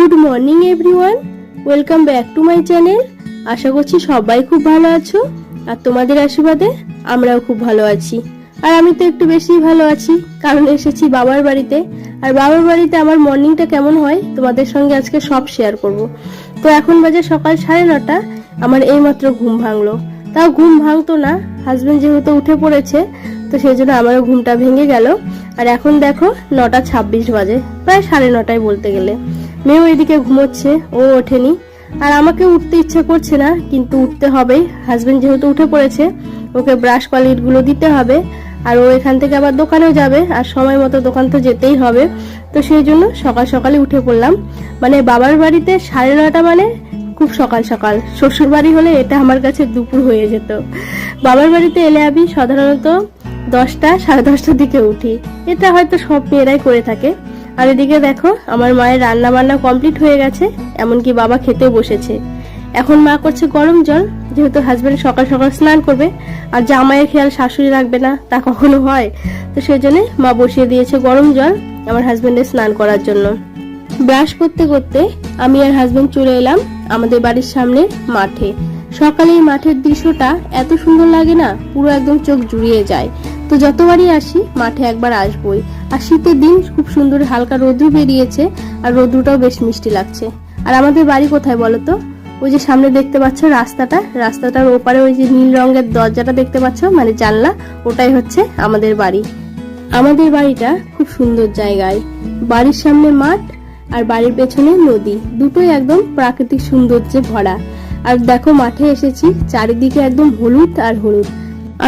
Good morning everyone, welcome back to my channel. আশা করছি সবাই খুব ভালো আছো, আর তোমাদের আশীর্বাদে আমরাও খুব ভালো আছি। আর আমি তো একটু বেশি ভালো আছি, কারণ এসেছি বাবার বাড়িতে। আর বাবার বাড়িতে আমার মর্নিংটা কেমন হয়, তোমাদের সঙ্গে আজকে সব শেয়ার করব। তো এখন বাজে সকাল সাড়ে নটা, আমার এইমাত্র ঘুম ভাঙলো। তাও ঘুম ভাঙতো না হাজবেন্ড যেহেতু উঠে পড়েছে, তো সেই জন্য আমারও ঘুমটা ভেঙে গেল। আর এখন দেখো, নটা ছাব্বিশ বাজে, প্রায় সাড়ে নটায় বলতে গেলে। মেয়েও এদিকে ঘুমোচ্ছে, ও ওঠেনি। আর আমাকে উঠতে ইচ্ছা করছে না, কিন্তু উঠতে হবে। হাজবেন্ড যেহেতু উঠে পড়েছে, ওকে ব্রাশগুলো দিতে হবে। আর ও এখান থেকে আবার দোকানেও যাবে, আর সময় মতো দোকান তো যেতেই হবে। তো সেই জন্য সকাল সকালে উঠে পড়লাম। মানে বাবার বাড়িতে সাড়ে নটা মানে খুব সকাল সকাল। শ্বশুর বাড়ি হলে এটা আমার কাছে দুপুর হয়ে যেত। বাবার বাড়িতে এলে আমি সাধারণত দশটা সাড়ে দশটার দিকে উঠি। এটা হয়তো সব মেয়েরাই করে থাকে। আর এদিকে দেখো, আমার মায়ের রান্না বান্না কমপ্লিট হয়ে গেছে, এমনকি বাবা খেতে বসেছে। এখন মা করছে গরম জল, যেহেতু হাজবেন্ড সকাল সকাল স্নান করবে, আর জামাইয়ের খেয়াল শাশুড়ি রাখবে না, তা কখনো হয়। তো সেই জন্য মা বসিয়ে দিয়েছে গরম জল আমার হাজবেন্ডের স্নান করার জন্য। ব্রাশ করতে করতে আমি আর হাজবেন্ড চলে এলাম আমাদের বাড়ির সামনে মাঠে। সকালে এই মাঠের দৃশ্যটা এত সুন্দর লাগে না, পুরো একদম চোখ জুড়িয়ে যায়। তো যতবারই আসি, মাঠে একবার আসবই। আর শীতের দিন খুব সুন্দর হালকা রোদ্রু বেরিয়েছে, আর রোদ্রুটাও বেশ মিষ্টি লাগছে। আর আমাদের বাড়ি কোথায় বলো তো? ওই যে সামনে দেখতে পাচ্ছ রাস্তাটা, রাস্তাটার ওপারে ওই যে নীল রঙের দরজাটা দেখতে পাচ্ছ মানে জানলা, ওটাই হচ্ছে আমাদের বাড়ি। আমাদের বাড়িটা খুব সুন্দর জায়গায়। বাড়ির সামনে মাঠ, আর বাড়ির পেছনে নদী। দুটোই একদম প্রাকৃতিক সৌন্দর্যে ভরা। আর দেখো, মাঠে এসেছি, চারিদিকে একদম হলুদ আর হলুদ।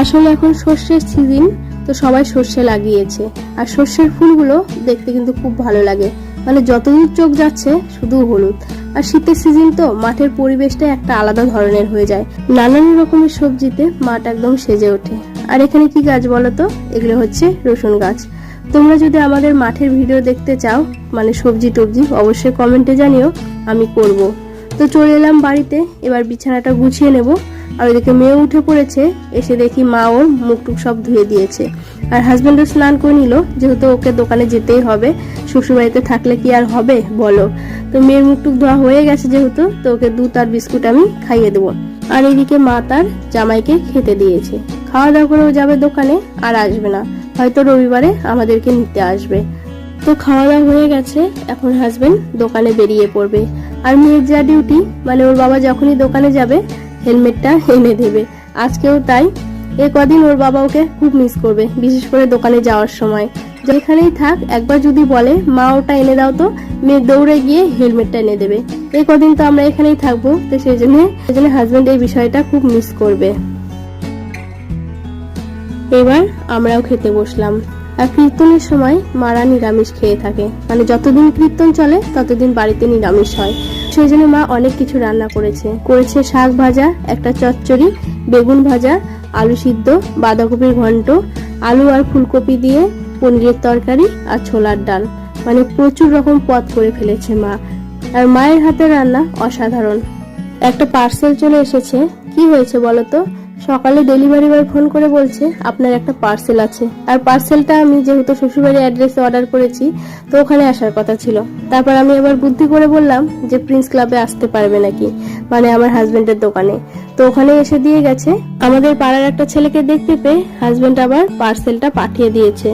আসলে এখন সর্ষের সিজন তো সবাই সর্ষে লাগিয়েছে। আর সর্ষের ফুলগুলো দেখতে কিন্তু খুব ভালো লাগে। মানে যতদূর চোখ যাচ্ছে, শুধু হলুদ। আর শীতের সিজন তো মাঠের পরিবেশটা একটা আলাদা ধরনের হয়ে যায়। নানান রকমের সবজিতে মাঠ একদম সেজে ওঠে। আর এখানে কি গাছ বলো তো? এগুলো হচ্ছে রসুন গাছ। তোমরা যদি আমাদের মাঠের ভিডিও দেখতে চাও মানে সবজি টবজি, অবশ্যই কমেন্টে জানিও, আমি করব। তো চলে এলাম বাড়িতে, এবার বিছানাটা গুছিয়ে নেব। আর ওইদিকে মেয়ে উঠে পড়েছে, এসে দেখি মা ওর মুখ টুক সব ধুয়ে দিয়েছে। আর হাজব্যান্ডও স্নান করে নিল, যেহেতু ওকে দোকানে যেতেই হবে, শ্বশুরবাড়িতে থাকলে কি আর হবে, বলো। তো মেয়ের মুখ টুক ধোয়া হয়ে গেছে যেহেতু, তো ওকে দুধ আর বিস্কুট আমি খাইয়ে দেবো। আর এদিকে মা তার জামাইকে খেতে দিয়েছে। খাওয়া দাওয়া করে ও যাবে দোকানে, আর আসবে না। হয়তো রবিবারে আমাদেরকে নিতে আসবে। তো খাওয়া দাওয়া হয়ে গেছে, এখন হাজবেন্ড দোকানে বেরিয়ে পড়বে। আর মেয়ের যা ডিউটি মানে ওর বাবা যখনই দোকানে যাবে হেলমেটটা এনে দেবে। আজকেও তাই। এ কদিন ওর বাবা ওকে খুব মিস করবে, বিশেষ করে দোকানে যাওয়ার সময়। যেখানেই থাক, একবার যদি বলে, মা, ওটা এনে দাও তো। মেয়ে দৌড়ে গিয়ে হেলমেটটা এনে দেবে। এই কদিন তো আমরা এখানেই থাকব, তো সেই জন্য সেই জন্য হাজবেন্ড এই বিষয়টা খুব মিস করবে। এবার আমরাও খেতে বসলাম। আর কীর্তনের সময় মারা নিরামিষ খেয়ে থাকে। মানে যতদিন কীর্তন চলে, ততদিন বাড়িতে নিরামিষ হয়। সেই জন্য মা অনেক কিছু রান্না করেছে। করেছে শাক ভাজা, একটা চচ্চড়ি, বেগুন ভাজা, আলু সিদ্ধ, বাঁধাকপির ঘন্ট, আলু আর ফুলকপি দিয়ে পনিরের তরকারি আর ছোলার ডাল। মানে প্রচুর রকম পদ করে ফেলেছে মা। আর মায়ের হাতে রান্না অসাধারণ। একটা পার্সেল চলে এসেছে। কি হয়েছে বলতো সকালে ডেলিভারি বয় ফোন করে বলছে, আপনার একটা পার্সেল আছে। আর পার্সেলটা আমি যেহেতু শ্বশুরবাড়ি অ্যাড্রেসে অর্ডার করেছি, তো ওখানে আসার কথা ছিল। তারপর আমি আবার বুদ্ধি করে বললাম যে প্রিন্স ক্লাবে আসতে পারবে নাকি? মানে আমার হাজবেন্ডের দোকানে। তো ওখানে এসে দিয়ে গেছে। আমাদের পাড়ার একটা ছেলেকে দেখতে পেয়ে হাজবেন্ড আবার পার্সেলটা পাঠিয়ে দিয়েছে।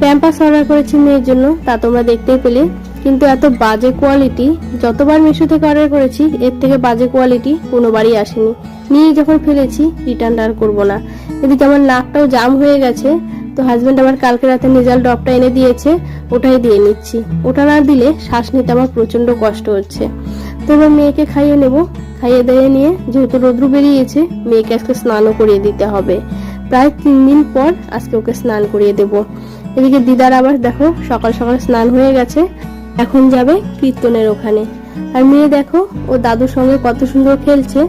প্যাম্পাস অর্ডার করেছি মেয়ের জন্য, তা তোমরা দেখতেই পেলে। কিন্তু এত বাজে কোয়ালিটি যতবার মিশো থেকে অর্ডার করেছি, এর থেকে বাজে কোয়ালিটি কোনোবারই আসেনি। নিয়ে যখন ফেলেছি রিটার্ন আর করব না। এদিকে আমার নাকটাও জাম হয়ে গেছে, তো হাজবেন্ড আমার কালকে রাতে নেজাল ড্রপটা এনে দিয়েছে, ওটাই দিয়ে নিচ্ছি। ওটা না দিলে শ্বাস নিতে আমার প্রচণ্ড কষ্ট হচ্ছে। তো এবার মেয়েকে খাইয়ে নেব। খাইয়ে দিয়ে নিয়ে যেহেতু রোদ্রু বেরিয়েছে, মেয়েকে আজকে স্নানও করিয়ে দিতে হবে। প্রায় তিন দিন পর আজকে ওকে স্নান করিয়ে দেব। এদিকে দিদার আবার দেখো সকাল সকাল স্নান হয়ে গেছে। এখন যাবে কীর্তনের ওখানে। আর মেয়ে দেখো, ও দাদুর সঙ্গে কত সুন্দর খেলছে।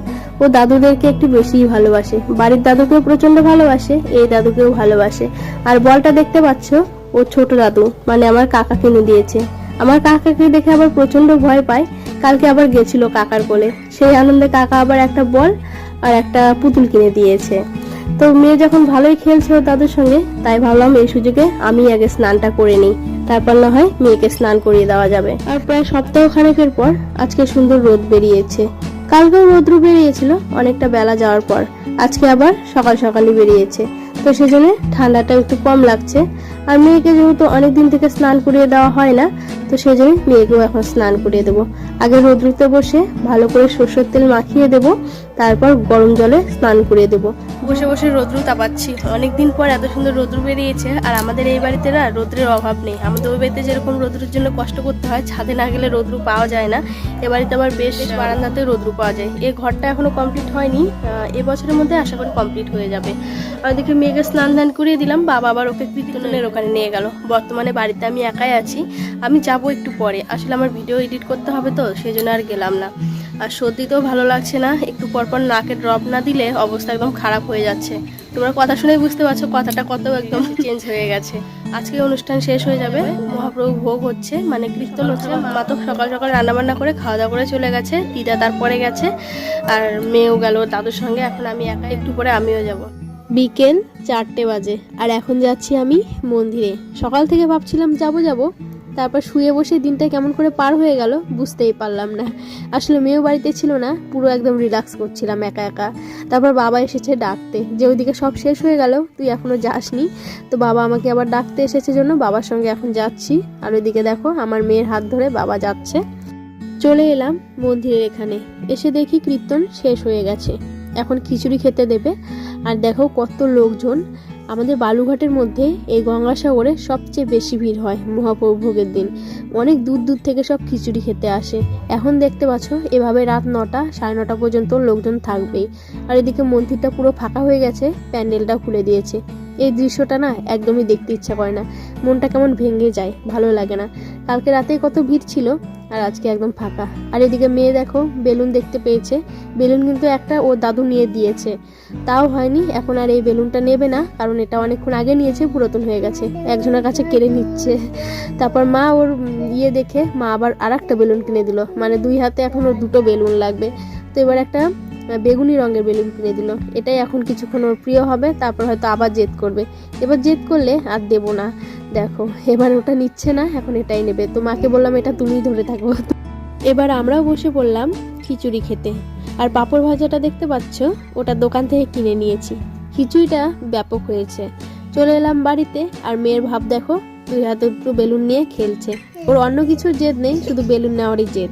ও দাদুদেরকে একটু বেশিই ভালোবাসে। বাড়ির দাদুকেও প্রচণ্ড ভালোবাসে, এই দাদুকেও ভালোবাসে। আর বলটা দেখতে পাচ্ছ, ও ছোট দাদু মানে আমার কাকা কিনে দিয়েছে। আমার কাকাকে দেখে আবার প্রচণ্ড ভয় পায়। কালকে আবার গেছিল কাকার কোলে। সেই আনন্দে কাকা আবার একটা বল আর একটা পুতুল কিনে দিয়েছে। তো মেয়ে যখন ভালোই খেলছিল দাদুর সঙ্গে, তাই ভাবলাম এই সুযোগে আমি আগে স্নানটা করে নিই। তারপর না হয় মেয়েকে স্নান করিয়ে দেওয়া যাবে। আর প্রায় সপ্তাহ খানেকের পর আজকে সুন্দর রোদ বেরিয়েছে। কালকেও রোদ্রু বেরিয়েছিল অনেকটা বেলা যাওয়ার পর। আজকে আবার সকাল সকালই বেরিয়েছে। তো সেজন্য ঠান্ডাটা একটু কম লাগছে। আর মেয়েকে যেহেতু অনেক দিন থেকে স্নান করিয়ে দেওয়া হয় না তো সেই জন্য মেয়েকেও এখন স্নান করিয়ে দেবো। আগে রোদ্রুতে বসে ভালো করে সরষের তেল মাখিয়ে দেব তারপর গরম জলে স্নান করিয়ে দেবো। বসে বসে রোদ্রু তাপাচ্ছি। অনেকদিন পর এত সুন্দর রোদ্রু বেরিয়েছে আর আমাদের এই বাড়িতে না রোদ্রের অভাব নেই। আমাদের ওই বাড়িতে যেরকম রোদ্রুর জন্য কষ্ট করতে হয় ছাদে না গেলে রোদ্রু পাওয়া যায় না। এ বাড়িতে আবার বেশ বারান্দাতে রোদ্রু পাওয়া যায়। এই ঘরটা এখনও কমপ্লিট হয়নি। আহ, এ বছরের মধ্যে আশা করি কমপ্লিট হয়ে যাবে। আর দেখে মেয়েকে স্নান ধান করিয়ে দিলাম বাবা আবার ওকে কীর্তনের ওখানে নিয়ে গেল। বর্তমানে বাড়িতে আমি একাই আছি। আমি যাব একটু পরে। আসলে আমার ভিডিও এডিট করতে হবে তো সেই জন্য আর গেলাম না। আর সর্দিতেও ভালো লাগছে না, একটু পরপর নাকে ড্রপ না দিলে অবস্থা একদম খারাপ হয়ে যাচ্ছে। তোমরা কথা শুনেই বুঝতে পারছ, কথাটা কত একদম চেঞ্জ হয়ে গেছে। আজকে অনুষ্ঠান শেষ হয়ে যাবে, মহাপ্রভু ভোগ হচ্ছে মানে কীর্তন হচ্ছে। মা তো সকাল সকাল রান্না বান্না করে খাওয়া দাওয়া করে চলে গেছে, দিদা তারপরে গেছে, আর মেয়েও গেল দাদুর সঙ্গে। এখন আমি একা, একটু পরে আমিও যাব। বিকেল চারটে বাজে, আর এখন যাচ্ছি আমি মন্দিরে। সকাল থেকে ভাবছিলাম যাব যাব তারপর শুয়ে বসে দিনটা কেমন করে পার হয়ে গেল বুঝতেই পারলাম না। আসলে মেয়েও বাড়িতে ছিল না, পুরো একদম রিল্যাক্স করছিলাম একা একা। তারপর বাবা এসেছে ডাকতে। যে ওইদিকে সব শেষ হয়ে গেল, তুই এখনও যাসনি। তো বাবা আমাকে আবার ডাকতে এসেছে জন্য বাবার সঙ্গে এখন যাচ্ছি। আর ওইদিকে দেখো আমার মেয়ের হাত ধরে বাবা যাচ্ছে। চলে এলাম মন্দিরের এখানে। এসে দেখি কীর্তন শেষ হয়ে গেছে। এখন খিচুড়ি খেতে দেবে। আর দেখো কত লোকজন। আমাদের বালুঘাটের মধ্যে এই গঙ্গাসাগরে সবচেয়ে বেশি ভিড় হয় মহাপ্রভু ভোগের দিন। অনেক দূর দূর থেকে সব খিচুড়ি খেতে আসে। এখন দেখতে পাচ্ছ, এভাবে রাত নটা সাড়ে নটা পর্যন্ত লোকজন থাকবেই। আর এদিকে মন্দিরটা পুরো ফাঁকা হয়ে গেছে প্যান্ডেলটা খুলে দিয়েছে। এই দৃশ্যটা না একদমই দেখতে ইচ্ছা করে না। মনটা কেমন ভেঙে যায়, ভালো লাগে না। কালকে রাতে কত ভিড় ছিল, আর আজকে একদম ফাঁকা। আর এদিকে মেয়ে দেখো, বেলুন দেখতে পেয়েছে। বেলুন কিন্তু একটা ও দাদু নিয়ে দিয়েছে। তাও হয়নি, এখন আর এই বেলুনটা নেবে না, কারণ এটা অনেকক্ষণ আগে নিয়েছে, পুরাতন হয়ে গেছে। একজনের কাছে কেড়ে নিচ্ছে। তারপর মা ওর ইয়ে দেখে, মা আবার আর একটা বেলুন কিনে দিল। মানে দুই হাতে এখন ওর দুটো বেলুন লাগবে। তো এবার একটা বেগুনি রঙের বেলুন কিনে দিল। এটাই এখন কিছুক্ষণ ওর প্রিয় হবে, তারপর হয়তো আবার জেদ করবে। এবার জেদ করলে আর দেবো না। দেখো, এবার ওটা নিচ্ছে না, এখন এটাই নেবে। তো মাকে বললাম, এটা তুমি ধরে থাকো। এবার আমরাও বসে পড়লাম খিচুড়ি খেতে। আর পাঁপড় ভাজাটা দেখতে পাচ্ছ, ওটা দোকান থেকে কিনে নিয়েছি। খিচুড়িটা ব্যাপক হয়েছে। চলে এলাম বাড়িতে, আর মেয়ের ভাব দেখো, দুই হাতে একটু বেলুন নিয়ে খেলছে। ওর অন্য কিছুর জেদ নেই, শুধু বেলুন নেওয়ারই জেদ।